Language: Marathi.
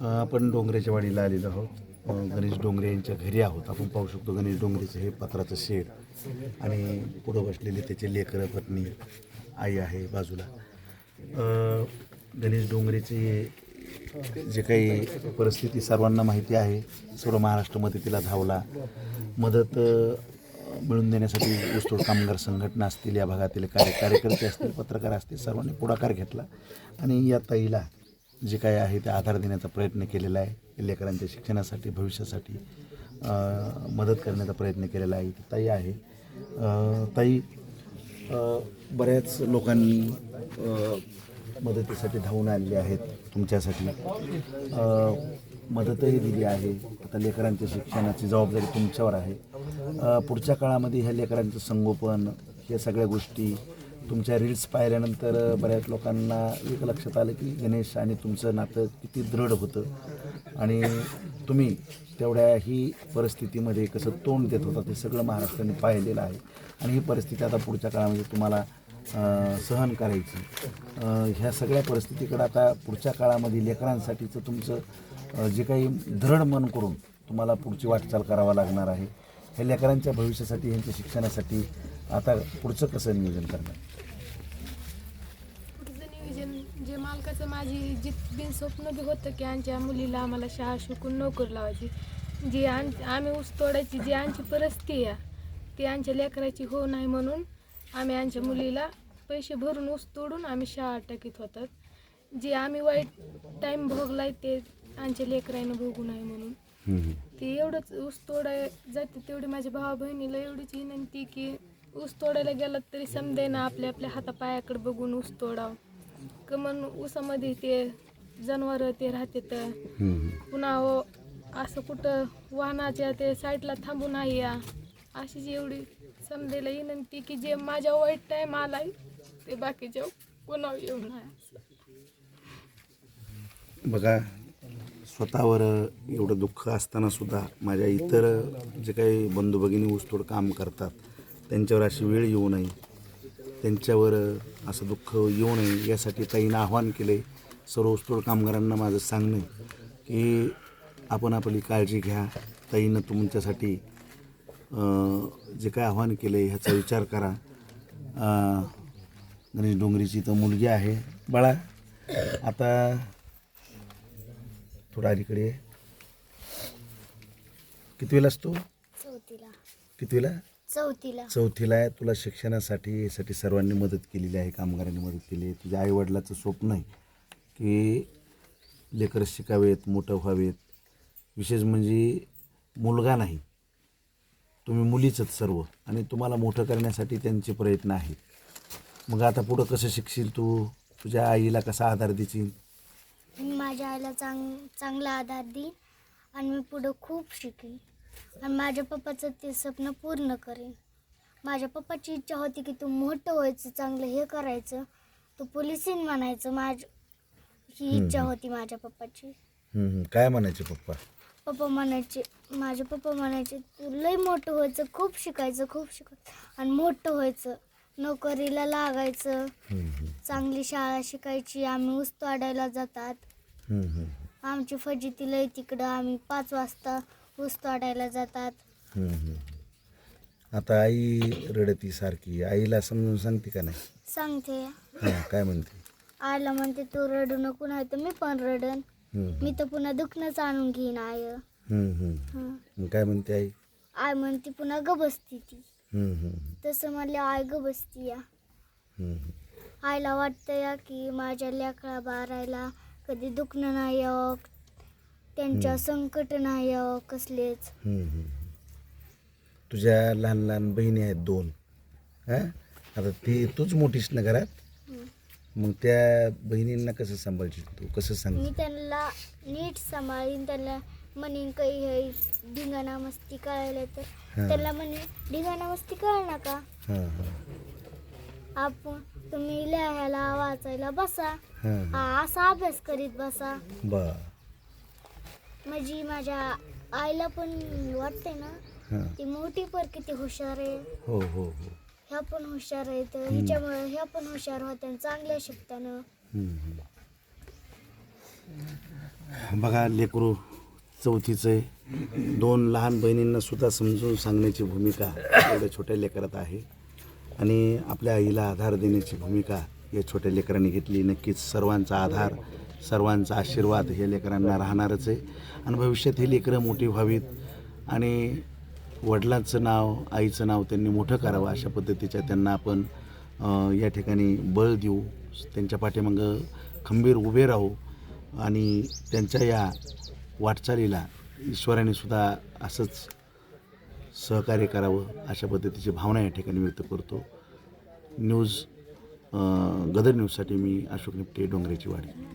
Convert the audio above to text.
आपण डोंगरेच्या वाडीला आलेलो आहोत. गणेश डोंगरे यांच्या घरी आहोत. आपण पाहू शकतो गणेश डोंगरेचं हे पत्राचं शेड आणि पुढं बसलेले त्याचे लेकरं पत्नी आई आहे बाजूला. गणेश डोंगरेचे जे काही परिस्थिती सर्वांना माहिती आहे सर्व महाराष्ट्रामध्ये तिला धावला. मदत मिळून देण्यासाठी ऊसतोड कामगार संघटना असतील या भागातील कार्य कार्यकर्ते असतील पत्रकार असतील सर्वांनी पुढाकार घेतला. आणि या ताईला जे काही आहे ते आधार देण्याचा प्रयत्न केलेला आहे. लेकरांच्या शिक्षणासाठी भविष्यासाठी मदत करण्याचा प्रयत्न केलेला आहे. ताई आहे. ताई बऱ्याच लोकांनी मदतीसाठी धावून आणले आहेत तुमच्यासाठी. मदतही दिली आहे. आता लेकरांच्या शिक्षणाची जबाबदारी तुमच्यावर आहे. पुढच्या काळामध्ये ह्या लेकरांचं संगोपन या सगळ्या गोष्टी तुमच्या रील्स पाहिल्यानंतर बऱ्याच लोकांना एक लक्षात आलं की गणेश आणि तुमचं नातं किती दृढ होतं. आणि तुम्ही तेवढ्याही परिस्थितीमध्ये कसं तोंड देत होता ते सगळं महाराष्ट्राने पाहिलेलं आहे. आणि ही परिस्थिती आता पुढच्या काळामध्ये तुम्हाला सहन करायची. ह्या सगळ्या परिस्थितीकडे आता पुढच्या काळामध्ये लेकरांसाठीचं तुमचं जे काही दृढ मन करून तुम्हाला पुढची वाटचाल करावा लागणार आहे हे लेकरांच्या भविष्यासाठी ह्यांच्या शिक्षणासाठी आता पुढचं कसं नियोजन करणार पुढचं मालकाचं माझी जी बिन स्वप्न बी होतं की आमच्या मुलीला आम्हाला शाळा शिकून नोकरी लावायची. जी आम आम्ही ऊस तोडायची जी आमची परिस्थिती आहे ती आमच्या लेकराची हो नाही म्हणून आम्ही आमच्या मुलीला पैसे भरून ऊस तोडून आम्ही शाळा टाकीत होतात. जे आम्ही वाईट टाईम भोगलाय ते आमच्या लेकरानं भोगू नये म्हणून. ते एवढंच ऊस तोडाय जाते तेवढी माझ्या भावा बहिणीला एवढीच विनंती की ऊस तोडायला गेलात तरी समजे ना आपल्या आपल्या हातापायाकडे बघून ऊस तोडाव. कमन ऊसामध्ये ते जनावर ते राहते तर. पुन्हा हो असं कुठं वाहनाच्या ते साईडला थांबू नाही या. अशी जी एवढी समजायला विनंती की जे माझ्या वाईट टाईम आलाय ते बाकीच्या कोणावर येऊ नये. बघा स्वतःवर एवढं दुःख असताना सुद्धा माझ्या इतर जे काही बंधू भगिनी ऊसतोड काम करतात त्यांच्यावर अशी वेळ येऊ नये. त्यांच्यावर असं दुःख येऊ नये यासाठी ताईनं आव्हान केले. सर्व ऊसतोड कामगारांना माझं सांगणं आहे की आपण आपली काळजी घ्या. ताईनं तुमच्यासाठी जे काय आव्हान केलं आहे ह्याचा विचार करा. गणेश डोंगरीची तर मुलगी आहे. बाळा आता थोडा अलीकडे. किती वेळ असतो चौथीला. किती वेळा चौथीला. चौथीला आहे तुला शिक्षणासाठी यासाठी सर्वांनी मदत केलेली आहे कामगारांनी मदत केली आहे. तुझ्या आईवडिलाचं स्वप्न आहे की लेकरं शिकावेत मोठं व्हावेत. विशेष म्हणजे मुलगा नाही. तुम्ही मुलीचंच सर्व आणि तुम्हाला मोठं करण्यासाठी त्यांचे प्रयत्न आहेत. मग आता पुढं कसं शिकशील तू? तुझ्या आईला कसा आधार देशील? मी माझ्या आईला चांग चांगला आधार देईन आणि मी पुढं खूप शिकेन. आणि माझ्या पप्पाचं ते स्वप्न पूर्ण करेन. माझ्या पप्पाची इच्छा होती की तू मोठं व्हायचं चांगलं हे करायचं. तू पोलिसीन म्हणायचं माझ ही इच्छा होती माझ्या पप्पाची. हम्म. काय म्हणायचे पप्पा? पप्पा म्हणायचे माझे पप्पा म्हणायचे तू लय मोठं व्हायचं खूप शिकायचं खूप शिकायचं. आणि मोठं व्हायचं नोकरीला लागायचं. हम्म, हम्म. चांगली शाळा शिकायची आम्ही ऊस तोडायला जातात. हम्म, हम्म. आमची फजिती लय तिकडं आम्ही पाच वाजता ऊस तोडायला जातात. हम्म, हम्म. आता आई रडती सारखी. आईला समजून सांगते का नाही? सांगते. हां काय म्हणते? आईला म्हणते तू रडू नको नाही तर मी पण रडन. हम्म, मी तर पुन्हा दुखणंच आणून घेईन आय हम्म, हम्म. हं. मग काय म्हणते आई? आय म्हणते पुन्हा ग बसती ती. हम्म, हम्म, तसं म्हणलं आय ग बसती या. हम्म. आईला वाटतं या की माझ्या लेकरा बारायला कधी दुखणं नाही यावं त्यांच्या संकट नाही यावं कसलेच हम्म, हम्म. तुझ्या लहान लहान बहिणी आहेत दोन. हां? आता ती तूच मोठीस ना घरात. मग त्या बहिणींना कसं सांभाळशील तू? कसं सांग? मी त्यांना नीट सांभाळीन त्याला म्हणेन काही हे धिंगाणा मस्ती करायला तर. त्याला म्हणे धिंगाणा मस्ती कळ नका. हां हां. आपण तुम्ही लिहायला वाचायला बसा. हां हा, असा अभ्यास करीत बसा. बा म्हणजे माझ्या आईला पण वाटते ना ती मोठी पर किती हुशार आहे. हो हो हो. ह्या पण हुशार आहेत हिच्यामुळे ह्या पण हुशार होत्या चांगल्या शिकताना. बघा लेकरू चौथीचं आहे. दोन लहान बहिणींना सुद्धा समजून सांगण्याची भूमिका एवढ्या छोट्या लेकरात आहे. आणि आपल्या आईला आधार देण्याची भूमिका या छोट्या लेकरांनी घेतली. नक्कीच सर्वांचा आधार सर्वांचा आशीर्वाद हे लेकरांना राहणारच आहे. आणि भविष्यात ही लेकरं मोठी व्हावीत. आणि वडिलांचं नाव आईचं नाव त्यांनी मोठं करावं अशा पद्धतीच्या त्यांना आपण या ठिकाणी बळ देऊ. त्यांच्या पाठीमागं खंबीर उभे राहू. आणि त्यांच्या या वाटचालीला ईश्वराने सुद्धा असंच सहकार्य करावं अशा पद्धतीची भावना या ठिकाणी व्यक्त करतो. न्यूज गदर न्यूजसाठी मी अशोक निपटे डोंगरेची वाडी.